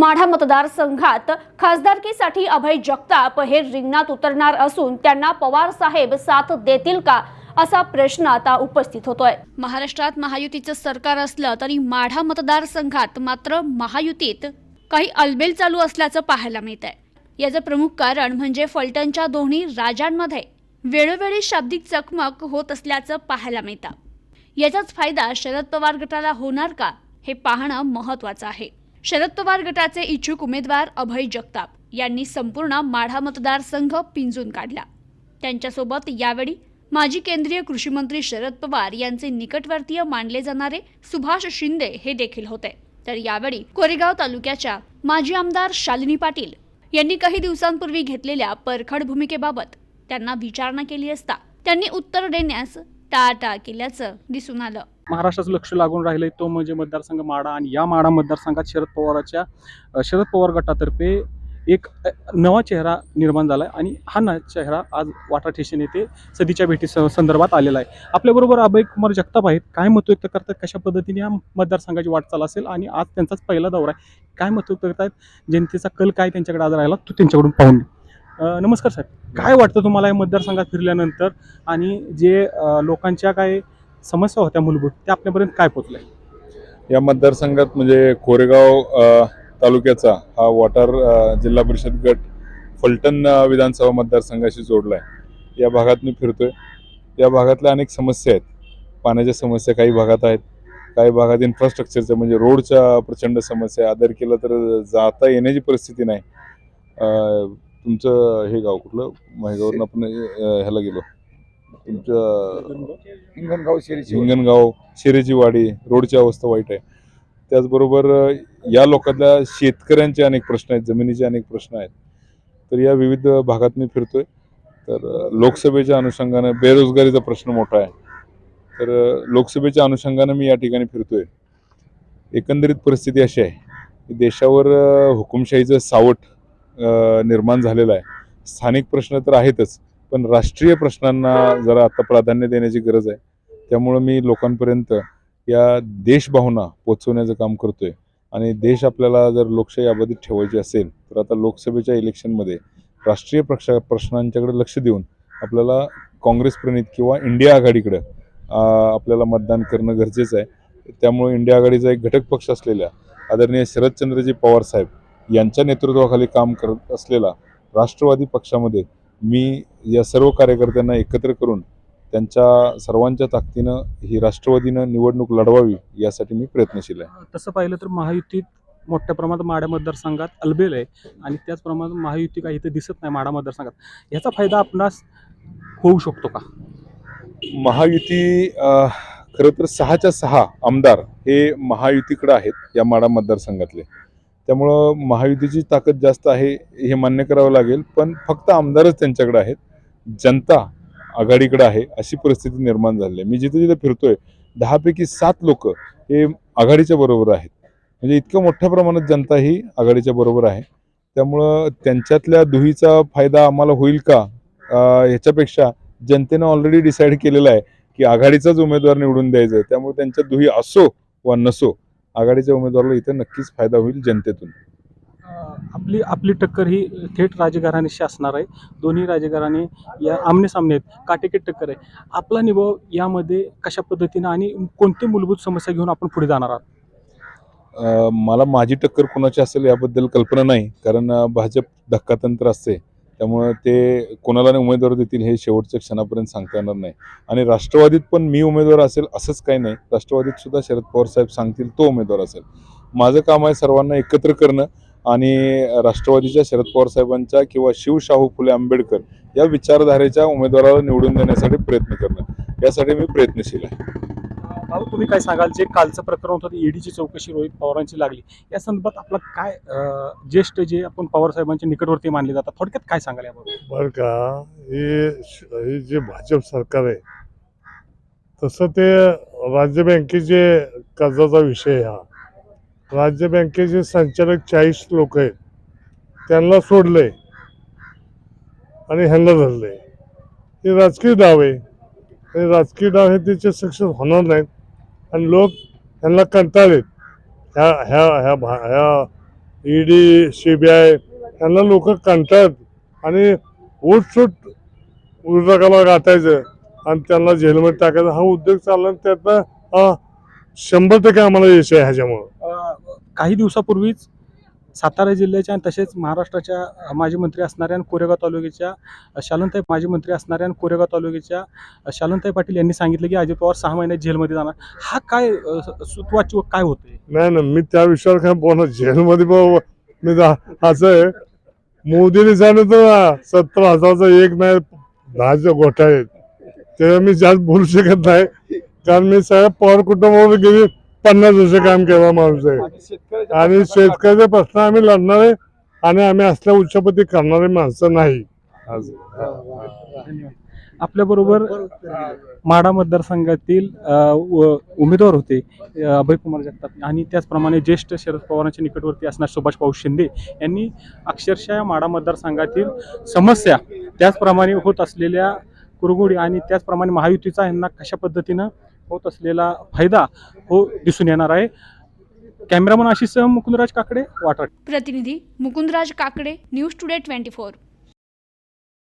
माढा मतदारसंघात खासदारकीसाठी अभय जगताप हे रिंगणात उतरणार असून त्यांना पवार साहेब साथ देतील का असा प्रश्न आता उपस्थित होतोय. महाराष्ट्रात महायुतीचं सरकार असलं तरी माढा मतदारसंघात मात्र महायुतीत काही अलबेल चालू असल्याचं पाहायला मिळत आहे याचं प्रमुख कारण म्हणजे फलटणच्या दोन्ही राजांमध्ये वेळोवेळी शाब्दिक चकमक होत असल्याचं पाहायला मिळतं. याचाच फायदा शरद पवार गटाला होणार का हे पाहणं महत्वाचं आहे. शरद पवार गटाचे इच्छुक उमेदवार अभय जगताप यांनी संपूर्ण माढा मतदारसंघ पिंजून काढला. त्यांच्यासोबत यावेळी माजी केंद्रीय कृषीमंत्री शरद पवार यांचे निकटवर्तीय मानले जाणारे सुभाष शिंदे हे देखील होते. तर यावेळी कोरेगाव तालुक्याच्या माजी आमदार शालिनी पाटील यांनी काही दिवसांपूर्वी घेतलेल्या परखड भूमिकेबाबत त्यांना विचारणा केली असता त्यांनी उत्तर देण्यास टाळाटाळ केल्याचं दिसून आलं. महाराष्ट्राचं लक्ष लागून राहिलंय तो म्हणजे मतदारसंघ माडा आणि या माडा मतदारसंघात शरद पवाराच्या शरद पवार गटातर्फे एक नवा चेहरा निर्माण झाला आहे आणि हा न चेहरा आज वाटा ठेशन येथे सदीच्या भेटी स- संदर्भात आलेला आहे. आपल्याबरोबर अभय कुमार जगताप आहेत. काय मत व्यक्त करतात? कशा पद्धतीने या मतदारसंघाची वाटचाल असेल? आणि आज त्यांचाच पहिला दौरा आहे. काय मत व्यक्त करतायत? जनतेचा कल काय त्यांच्याकडे आज राहिला? तो त्यांच्याकडून पाहून नमस्कार साहेब काय वाटतं तुम्हाला या मतदारसंघात फिरल्यानंतर आणि जे लोकांच्या काय समस्या होत्या मूलभूत त्या आपल्यापर्यंत काय पोचल्या या मतदारसंघात म्हणजे कोरेगाव तालुक्याचा हा वॉटर जिल्हा परिषद गट फलटण विधानसभा मतदारसंघाशी जोडला आहे या भागात मी फिरतोय. या भागातल्या अनेक समस्या आहेत. पाण्याच्या समस्या काही भागात आहेत. काही भागात इन्फ्रास्ट्रक्चरच्या म्हणजे रोडच्या प्रचंड समस्या आदर केलं तर जाता येण्याची परिस्थिती नाही. तुमचं हे गाव कुठलं? माहेगावरून आपण ह्याला गेलो. तुमचं हिंगणगाव शेरीची हिंगणगाव शेरेची वाडी रोडची अवस्था वाईट आहे. त्याचबरोबर या लोकातल्या शेतकऱ्यांचे अनेक प्रश्न आहेत जमिनीचे अनेक प्रश्न आहेत. तर या विविध भागात मी फिरतोय. तर लोकसभेच्या अनुषंगानं बेरोजगारीचा प्रश्न मोठा आहे. तर लोकसभेच्या अनुषंगानं मी या ठिकाणी फिरतोय. एकंदरीत परिस्थिती अशी आहे की देशावर हुकुमशाहीचं सावट निर्माण झालेला आहे. स्थानिक प्रश्न तर आहेतच पण राष्ट्रीय प्रश्नांना जरा आता प्राधान्य देण्याची गरज आहे. त्यामुळं मी लोकांपर्यंत या देशभावना पोचवण्याचं काम करतोय. आणि देश आपल्याला जर लोकशाही अबाधित ठेवायची असेल तर आता लोकसभेच्या इलेक्शनमध्ये राष्ट्रीय प्रक्षा प्रश्नांच्याकडे लक्ष देऊन आपल्याला काँग्रेस प्रणित किंवा इंडिया आघाडीकडं आपल्याला मतदान करणं गरजेचं आहे. त्यामुळे इंडिया आघाडीचा एक घटक पक्ष असलेल्या आदरणीय शरदचंद्रजी पवार साहेब यांच्या नेतृत्वाखाली काम करत असलेला राष्ट्रवादी पक्षामध्ये मी या सर्व कार्यकर्त्यांना एकत्र करून त्यांच्या सर्वांच्या ताकदीनं ही राष्ट्रवादीनं निवडणूक लढवावी यासाठी मी प्रयत्नशील आहे. तसं पाहिलं तर महायुतीत मोठ्या प्रमाणात माड्या मतदारसंघात अलबेल आहे आणि त्याच प्रमाणात महायुती काही इथं दिसत नाही माडा मतदारसंघात. याचा फायदा आपणास होऊ शकतो का? महायुती खरं तर सहाच्या सहा आमदार हे महायुतीकडे आहेत या माडा मतदारसंघातले. त्यामुळं महायुतीची ताकद जास्त आहे हे मान्य करावं लागेल. पण फक्त आमदारच त्यांच्याकडे आहेत. जनता आघाडीकडे आहे अशी परिस्थिती निर्माण झाली आहे. मी जिथे जिथे फिरतोय दहापैकी सात लोक हे आघाडीच्या बरोबर आहेत. म्हणजे इतक्या मोठ्या प्रमाणात जनता ही आघाडीच्या बरोबर आहे. त्यामुळं त्यांच्यातल्या दुहीचा फायदा आम्हाला होईल का? ह्याच्यापेक्षा जनतेनं ऑलरेडी डिसाईड केलेलं आहे की आघाडीचाच उमेदवार निवडून द्यायचा आहे. त्यामुळे त्यांच्या दुही असो वा नसो आघाडीच्या उमेदवाराला इथे नक्कीच फायदा होईल जनतेतून. आपली आपली टक्कर ही थेट राजघराण्याशी असणार आहे. दोन्ही राजघराणे या आमने सामने आहेत. काटेकेट टक्कर आहे. आपला निभाव यामध्ये कशा पद्धतीनं आणि कोणती मूलभूत समस्या घेऊन आपण पुढे जाणार आहात? मला माझी टक्कर कोणाची असेल याबद्दल कल्पना नाही. कारण भाजप धक्कातंत्र असते. त्यामुळं ते कोणाला नाही उमेदवार देतील हे शेवटच्या क्षणापर्यंत सांगता येणार नाही. आणि राष्ट्रवादीत पण मी उमेदवार असेल असंच काही नाही. राष्ट्रवादीत सुद्धा शरद पवार साहेब सांगतील तो उमेदवार असेल. माझं काम आहे सर्वांना एकत्र करणं आणि राष्ट्रवादीच्या शरद पवार साहेबांच्या किंवा शिवशाहू फुले आंबेडकर या विचारधारेच्या उमेदवाराला निवडून देण्यासाठी प्रयत्न करणं. यासाठी मी प्रयत्नशील आहे. भाऊ तुम्ही काय सांगाल? जे कालचं प्रकरण होतं ईडीची चौकशी रोहित पवारांची लागली. या संदर्भात आपलं काय ज्येष्ठ जे आपण पवार साहेबांचे निकटवर्ती मानले जातात थोडक्यात काय सांगाल याबाबत? बरं का हे श- हे जे भाजप सरकार आहे तसं ते राज्य बँकेचे कर्जाचा विषय हा. राज्य बँकेचे संचालक चाळीस लोक आहेत. त्यांना सोडलंय आणि ह्यांना धरलंय. हे राजकीय डाव आहे. हे राजकीय डाव हे त्याचे सक्सेस होणार नाहीत. आणि लोक ह्यांना कंटाळेत ह्या ह्या ह्या भा ह्या ईडी आय ह्यांना लोक कंटाळत. आणि उठसूट उद्योगाला गाठायचं आणि त्यांना जेलमध्ये टाकायचं. हा उद्योग चालला त्यातनं शंभर टक्के आम्हाला यश आहे ह्याच्यामुळं. काही दिवसापूर्वीच सातारा जिल्ह्याच्या आणि तसेच महाराष्ट्राच्या माजी मंत्री असणाऱ्या आणि कोरेगाव तालुक्याच्या शालंताई शालनताई माजी मंत्री असणाऱ्या आणि कोरेगाव तालुक्याच्या अ, शालनताई पाटील यांनी सांगितलं की अजित पवार सहा महिन्यात जेलमध्ये जाणार. हा काय सुतवाच सुतवाची काय होते नाही ना मी त्या विषयावर काय बोलणार? जेलमध्ये मी जा- असं आहे. मोदीने सांगितलं ना सत्तर हजारचा एक नाही दहाचे घोटाळे तेव्हा मी जास्त बोलू शकत नाही. कारण मी साहेब पवार कुटुंबावर गेली. पन्नास वर्ष काम केला माणूस आहे. आणि शेतकऱ्याचे प्रश्न आम्ही लढणार आहे आणि आम्ही असल्या उच्चपती करणारे माणसं नाही. आज. आपल्याबरोबर माडा मतदारसंघातील उमेदवार होते अ, अभयकुमार जगताप आणि त्याचप्रमाणे ज्येष्ठ शरद पवारांच्या निकटवर्ती असणार सुभाष भाऊ शिंदे यांनी अक्षरशः या माडा मतदारसंघातील समस्या त्याचप्रमाणे होत असलेल्या कुरगुडी आणि त्याचप्रमाणे महायुतीचा यांना कशा पद्धतीनं होत असलेला फायदा हो दिसून येणार आहे. कॅमेरामन आशिष मुकुंदराज काकडे वाटा प्रतिनिधी Mukundraj Kakade news today twenty four.